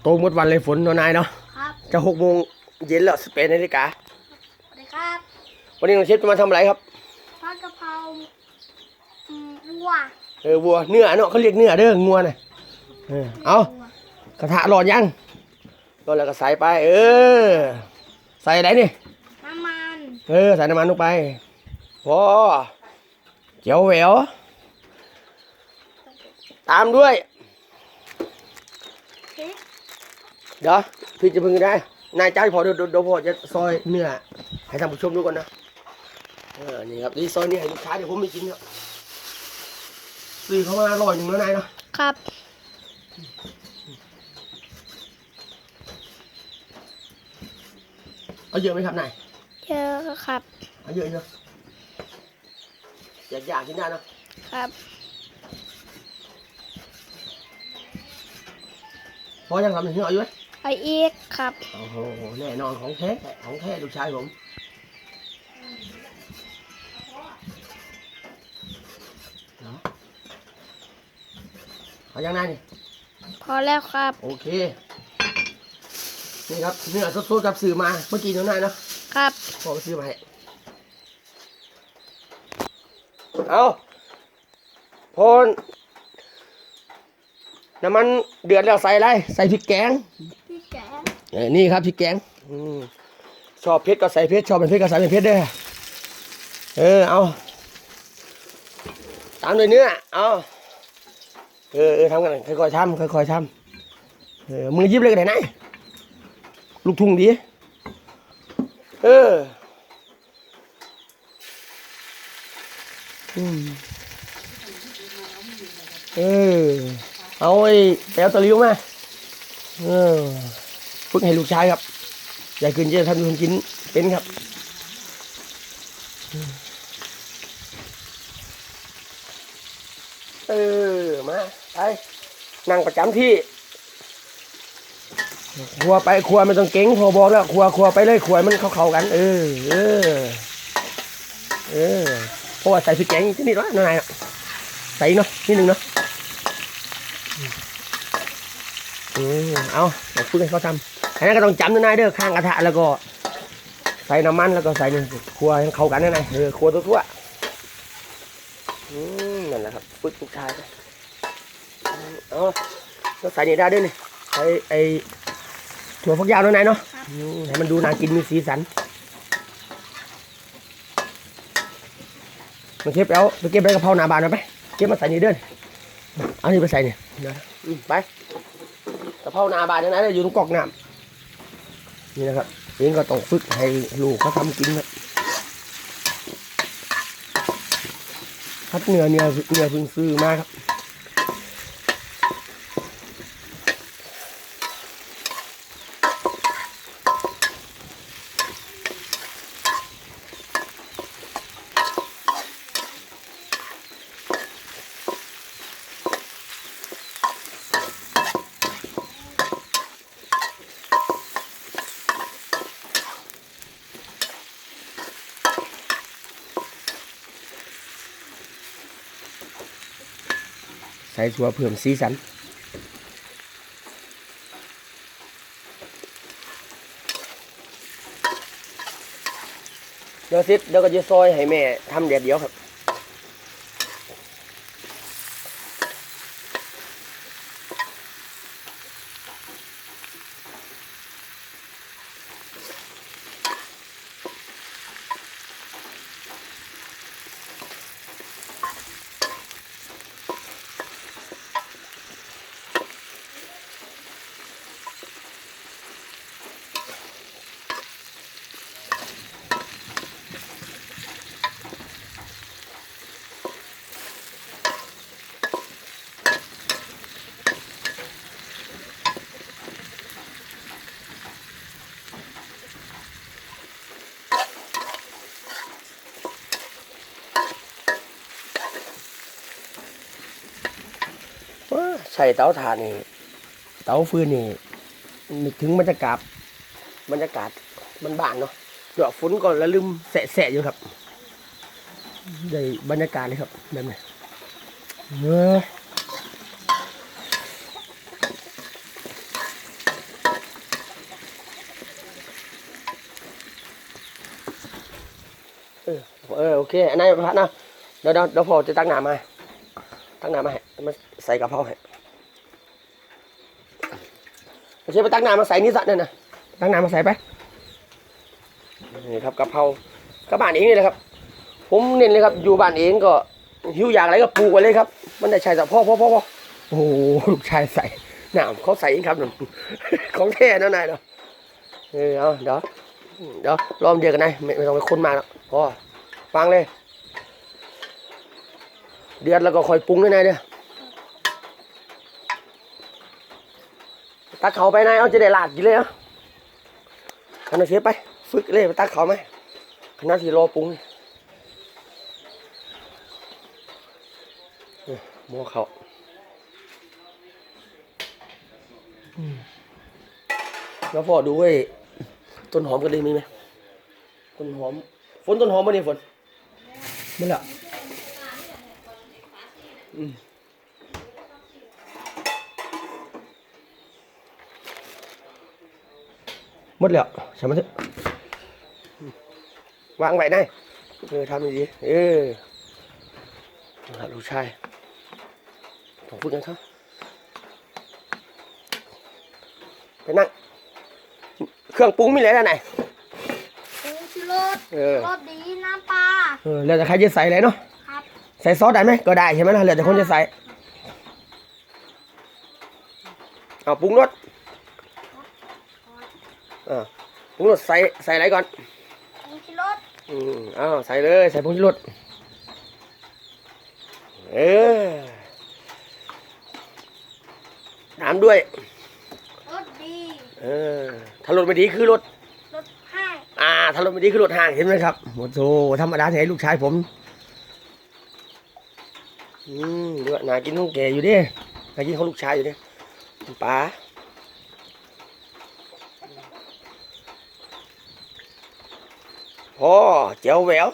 โตหมดวันเลยฝนเนาะนายเนาะครับจะหกโมงเย็นแล้วสิบแปดนาฬิกาสวัสดีครับวันนี้น้องเชฟจะมาทำอะไรครับทอดกะเพราอืมวัวเออวัวเนื้อเนาะเขาเรียกเนื้อเด้องัวน่ะเออเอากระทะร้อนยังร้อนแล้วก็ใส่ไป เออ ใส่อะไรนี่น้ำมันเออใส่น้ำมันลงไปพอเจียวแหววตามด้วย พริก เดี๋ยวพี่จะพึ่งได้นายจ้าพอเดี๋ยวเดี๋ยวเดี๋ยวพอจะซอยเนื้อให้ท่านผู้ชมดูก่อนนะเออนี่ครับนี่ซอยเนื้อให้ลูกค้าเดี๋ยวผมไม่กินครับซื้อเขามาอร่อยหนึ่งแล้วนายเนาะครับเอาเยอะไหมครับนายเยอะครับเอาเยอะเยอะอยากอยากกินได้เนาะครับพอยังทำถึงเอาอยู่ไหม ไออีกครับ โอ้โห แน่นอนของแท้ของแท้ลูกชายผมเนาะเอายังไงนี่พอแล้วครับ โอเค นี่ครับเนื้อสดๆกับซื้อมา เมื่อกี้เท่านั้นเนาะครับพ่อก็ซื้อมาให้เอาพอน้ำมันเดือดแล้วใส่อะไร ใส่พริกแกงพี่แกงเอ้ย นี่ครับพริกแกงอชอบเผ็ดก็ใส่เผ็ดชอบเป็นเผ็ดก็ใส่เป็นเผ็ดเด้อเออเอาตามด้วยเนื้อเอาเออเออทำกันค่อยๆทำค่อยๆทำเออมือยิบเลยก็ได้นะลูกทุ่งดีเอออืมเออเอาไอ้แปลวตะลิ้วมาเออ ฝึกให้ลูกชายครับ อยากกินจะทำคนกินเป็นครับเออมาไปนั่งประจำที่ครัวไปครัวไม่ต้องเก่งพอบอกแล้วครัวครัวไปเลยครัวมันเข้าเข้ากัน เออ เออ เออเพราะว่าใส่พริกแกงที่นี่วะน้องนายอะใส่เนาะนิดนึงเนาะอืมเอาเดี๋ยวฝึกให้เขาทำ อันนั้นก็ต้องจำด้วยนายเด้อข้างกระทะแล้วก็ ใส่น้ำมันแล้วก็ใส่นี่ครัวให้เข้ากันนะนายเออครัวทั่วๆอืมนั่นแหละครับปึ๊กลูกชายไปอืมเอาแล้วใส่นี่ได้ด้วยนี่ใส่ไอ้ถั่วฝักยาวด้วยนายเนาะให้มันดูน่ากินมีสีสันมาเก็บเอาไปเก็บใบกะเพราหนาบานมาไปเก็บมาใส่นี่เด้อเอานี่ไปใส่นี่นะไปกะเพราหนาบานนะนายเด้ออยู่ตรงกอกน้ำ นี่นะครับเองก็ต้องฝึกให้ลูกเขาทำกินนะคัดเนื้อเนื้อเนื้อพึ่งซื้อมาครับ ใส่ชัวเพิ่มสีสันเดี๋ยวซิดเดี๋ยวก็จะซอยให้แม่ทำเดียวเดียวครับ ใส่เตาถ่านนี่เตาฟืนนี่นึถึงบรรยากาศบรรยากาศมันบานเนาะเดี๋ยวฝนก่อนแล้วลืมแสะๆอยู่ครับได้บรรยากาศเลยครับแบบนี้เออเออโอเคอันนั้นพัดนะเดี๋ยวเดี๋ยวพอจะตั้งหนาำมาตั้งหนามาให้มาใส่กระเพราให้ ใช่ไปตั้งน้ำมาใส่นี่สัตว์นี่ยนะตั้งน้ำมาใส่ไปนี่ครับกะเพรากับบ้านเองนี่แหละครับ ผมเน้นเลยครับ อยู่บ้านเองก็หิวอยากอะไรก็ปลูกไว้เลยครับ มันได้ใช้แต่พ่อพ่อพ่อพ่อโอ้โหลูกชายใส่น้ำเขาใส่เองครับหนุ่มของแท้นะนายเนาะเออเอาเดี๋ยวเดี๋ยวรอมเดียวกันนายไม่ไม่ต้องไปคนมาแล้วพอฟังเลย เดือดแล้วก็คอยปรุงด้วยนายเด้อ ตักเขาไปนายเอาจะได้ลาดกินเลยเหรอะขนาดเชฟไป ฝึกเลยไปตักเขาไหมขนาดที่รอปรุงนี่เออหม้อเขาอืมแล้วพอดูไอ้ต้นหอมกันเลยมีไหมต้นหอม ฝนต้นหอมมาเนี่ยฝนไม่ละหม ดแล้วใช่ไหมเถอะวางไว้ได้เออทำดีๆเออหาลูกชายต้องพูดกันครับไปนั่งเครื่องปรุงมีอะไรแล้วไหนผงชูรสเออรสดีน้ำปลาเออแล้วแต่ใครจะใส่อะไรเนาะครับใส่ซอสได้ไหมก็ได้ใช่ไหมล่ะแล้วแต่คนจะใส่เอาปรุงรส อ่าปรุงรสใส่ใส่อะไรก่อนผงชูรสอืมอ้าวใส่เลยใส่ผงชูรสเออตามด้วยรสดีเออถ้ารสไม่ดีคือรสรสแห้งอ่าถ้ารสไม่ดีคือรสห่างเห็นไหมครับหมดโซธรรมดาที่ให้ลูกชายผมอืมดูว่าน่ากินของแกอยู่ดิน่ากินของลูกชายอยู่ดิป๋า พ่อเจียวแหวว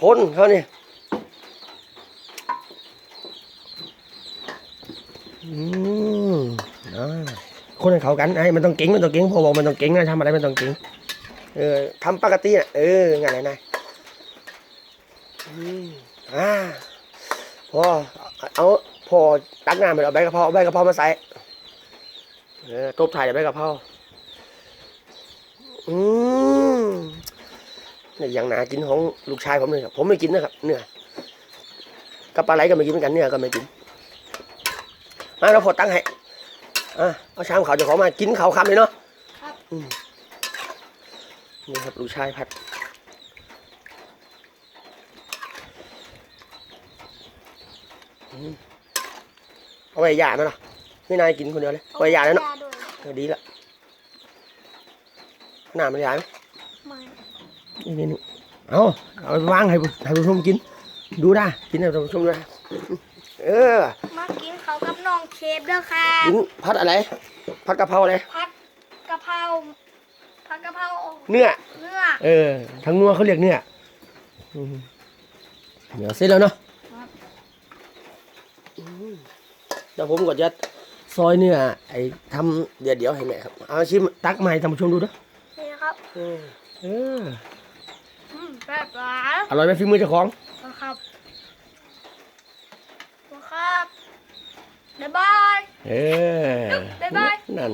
คนเขาเนี่ยคนให้เขากันไอ้มันต้องเก่งมันต้องเก่งพอบอกมันต้องเก่งนะทำอะไรมันต้องเก่งเออทำปกติอะเอองั้นไหนนายอ่าพอเอาพอตักน้ำไปเอาใบกระเพราเอาใบกระเพรามาใส่เออตบถ่ายใบกระเพราอืม นี่อย่างหนากินของลูกชายผมเลยครับผมไม่กินนะครับเนื้อกับปลาไหลก็ไม่กินเหมือนกันเนื้อก็ไม่กินมาเราพอตั้งให้อะเอาชามเขาวเจะของมากินเขาวคำเลยเนาะครับอืมนี่ครับลูกชายผัดอืมเอาไว้ยาไหมล่ะไม่นายกินคนเดียวเลยเอาไว้ยาแล้วเนาะด้วยเออดีละหน้ามันยาไหมไม่ นี่นี่นี่เอาเอาไปวางให้ผู้ให้ผู้ชมกิน ดูได้กินให้ผู้ชมด้วยเออมากินเขากับน้องเชฟเด้อค่ะกินผัดอะไรผัดกะเพราอะไรผัดกะเพราผัดกะเพราเนื้อเนื้อเออทั้งนัวเขาเรียกเนื้ออืมเดี๋ยวเสร็จแล้วเนาะครับอืมเดี๋ยวผมก็จะซอยเนื้อไอ้ทำเดี๋ยวเดี๋ยวให้แม่ครับเอาชิมตักมาให้ท่านผู้ชมดูด้วยนี่นะครับเออเอออืม แบบหวานอร่อยไหมฝีมือเจ้าของนะครับนะครับบ๊ายบายเออบ๊ายบายนั่น